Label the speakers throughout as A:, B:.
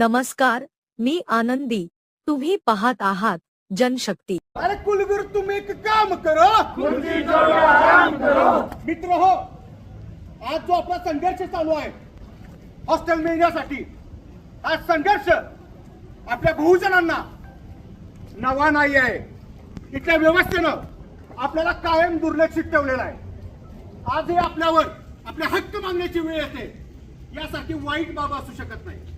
A: नमस्कार मी आनंदी. तुम्ही पाहत आहात जनशक्ती.
B: अरे कुलगुरु तुम एक काम करो. मित्र हो आज जो आपला संघर्ष चालू आहे हॉस्टेल मिळण्यासाठी आज संघर्ष आपल्या बहुजनांना नवा नाही आहे. इथल्या व्यवस्थेनं आपल्याला कायम दुर्लक्षित ठेवलेलं आहे. आजही आपल्यावर आपले हक्क मागण्याची वेळ येते. यासाठी वाईट बाब असू शकत नाही.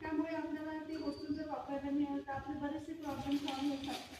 C: त्यामुळे आपल्याला ते वस्तू जर वापरायला मिळालं तर आपले बरेचसे प्रॉब्लेम सॉल्व्ह होतात.